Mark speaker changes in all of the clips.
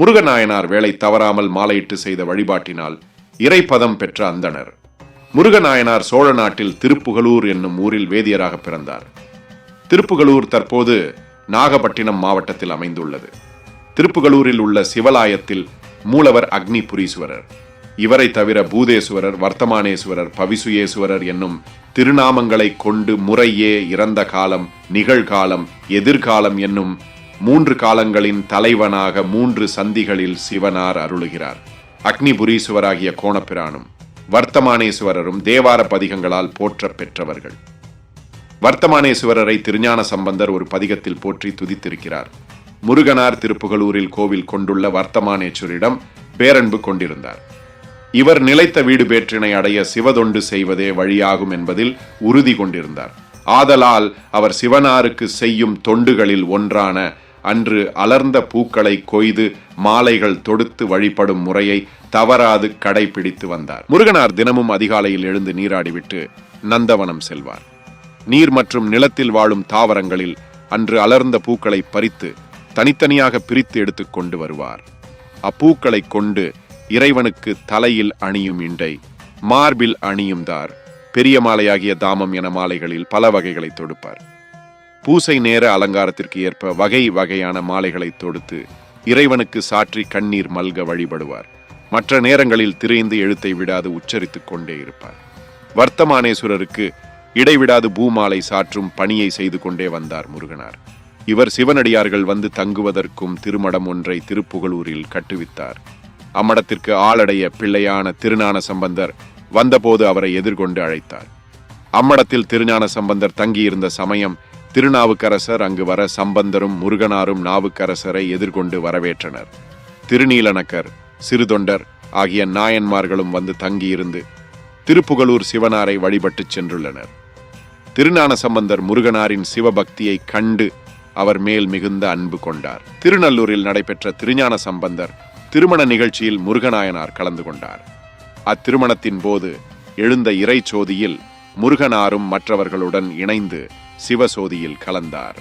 Speaker 1: முருகநாயனார் வேலை தவறாமல் மாலையிட்டு செய்த வழிபாட்டினால் இறைப்பதம் பெற்ற அந்தணர். முருகநாயனார் சோழ நாட்டில் திருப்புகலூர் என்னும் ஊரில் வேதியராக பிறந்தார். திருப்புகலூர் தற்போது நாகப்பட்டினம் மாவட்டத்தில் அமைந்துள்ளது. திருப்புகலூரில் உள்ள சிவலாயத்தில் மூலவர் அக்னிபுரீஸ்வரர். இவரை தவிர பூதேஸ்வரர் வர்த்தமானேஸ்வரர் பவிசுயேஸ்வரர் என்னும் திருநாமங்களை கொண்டு முறையே இறந்த காலம் நிகழ்காலம் எதிர்காலம் என்னும் மூன்று காலங்களின் தலைவனாக மூன்று சந்திகளில் சிவனார் அருளுகிறார். அக்னிபுரீசுவராகிய கோணப்பிரானும் வர்த்தமானேஸ்வரரும் தேவார பதிகங்களால் போற்ற பெற்றவர்கள். வர்த்தமானேஸ்வரரை திருஞான சம்பந்தர் ஒரு பதிகத்தில் போற்றி துதித்திருக்கிறார். முருகனார் திருப்புகலூரில் கோவில் கொண்டுள்ள வர்த்தமானேஸ்வரிடம் பேரன்பு கொண்டிருந்தார். இவர் நிலைத்த வீடு பேற்றினை அடைய சிவதொண்டு செய்வதே வழியாகும் என்பதில் உறுதி கொண்டிருந்தார். ஆதலால் அவர் சிவனாருக்கு செய்யும் தொண்டுகளில் ஒன்றான அன்று அலர்ந்த பூக்களை கொய்து மாலைகள் தொடுத்து வழிபடும் முறையை தவறாது கடைபிடித்து வந்தார். முருகனார் தினமும் அதிகாலையில் எழுந்து நீராடிவிட்டு நந்தவனம் செல்வார். நீர் மற்றும் நிலத்தில் வாழும் தாவரங்களில் அன்று அலர்ந்த பூக்களை பறித்து தனித்தனியாக பிரித்து எடுத்து கொண்டு வருவார். அப்பூக்களை கொண்டு இறைவனுக்கு தலையில் அணியும் இண்டை மார்பில் அணியும் தார் பெரிய மாலையாகிய தாமம் என மாலைகளில் பல வகைகளை தொடுப்பார். பூசை நேர அலங்காரத்திற்கு ஏற்ப வகை வகையான மாலைகளை தொடுத்து இறைவனுக்கு சாற்றி கண்ணீர் மல்க வழிபடுவார். மற்ற நேரங்களில் திரைந்து எழுத்தை விடாது உச்சரித்துக் கொண்டே இருப்பார். வர்த்தமானேஸ்வரருக்கு இடைவிடாது பூமாலை சாற்றும் பணியை செய்து கொண்டே வந்தார் முருகனார். இவர் சிவனடியார்கள் வந்து தங்குவதற்கும் திருமடம் ஒன்றை திருப்புகலூரில் கட்டுவித்தார். அம்மடத்திற்கு ஆளடைய பிள்ளையான திருஞான சம்பந்தர் வந்தபோது அவரை எதிர்கொண்டு அழைத்தார். அம்மடத்தில் திருஞான சம்பந்தர் தங்கியிருந்த சமயம் திருநாவுக்கரசர் அங்கு வர சம்பந்தரும் முருகனாரும் நாவுக்கரசரை எதிர்கொண்டு வரவேற்றனர். திருநீலனக்கர் சிறுதொண்டர் ஆகிய நாயன்மார்களும் வந்து தங்கியிருந்து திருப்புகலூர் சிவனாரை வழிபட்டுச் சென்றுள்ளனர். திருஞான சம்பந்தர் முருகனாரின் சிவபக்தியை கண்டு அவர் மேல் மிகுந்த அன்பு கொண்டார். திருநல்லூரில் நடைபெற்ற திருஞான சம்பந்தர் திருமண நிகழ்ச்சியில் முருகநாயனார் கலந்து கொண்டார். அத்திருமணத்தின் போது எழுந்த இறைச்சோதியில் முருகனாரும் மற்றவர்களுடன் இணைந்து சிவசோதியில் கலந்தார்.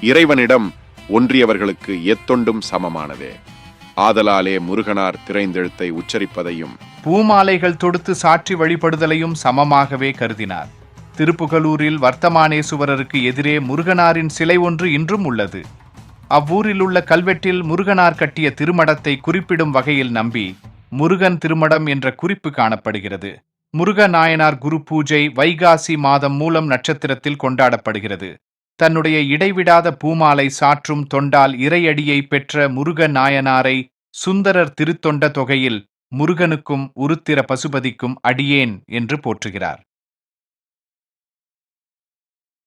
Speaker 1: இறைவனிடம் ஒன்றியவர்களுக்கு எத்தொண்டும் சமமானதே. ஆதலாலே முருகனார் திரைந்தெழுத்தை உச்சரிப்பதையும்
Speaker 2: பூமாலைகள் தொடுத்து சாற்றி வழிபடுதலையும் சமமாகவே கருதினார். திருப்புகலூரில் வர்த்தமானேசுவரருக்கு எதிரே முருகனாரின் சிலை ஒன்று இன்றும் உள்ளது. அவ்வூரில் உள்ள கல்வெட்டில் முருகனார் கட்டிய திருமடத்தை குறிப்பிடும் வகையில் நம்பி முருகன் திருமடம் என்ற குறிப்பு காணப்படுகிறது. முருகநாயனார் குரு பூஜை வைகாசி மாதம் மூலம் நட்சத்திரத்தில் கொண்டாடப்படுகிறது. தன்னுடைய இடைவிடாத பூமாலை சாற்றும் தொண்டால் இறையடியை பெற்ற முருக நாயனாரை சுந்தரர் திருத்தொண்ட தொகையில் முருகனுக்கும் உருத்திர பசுபதிக்கும் அடியேன் என்று போற்றுகிறார்.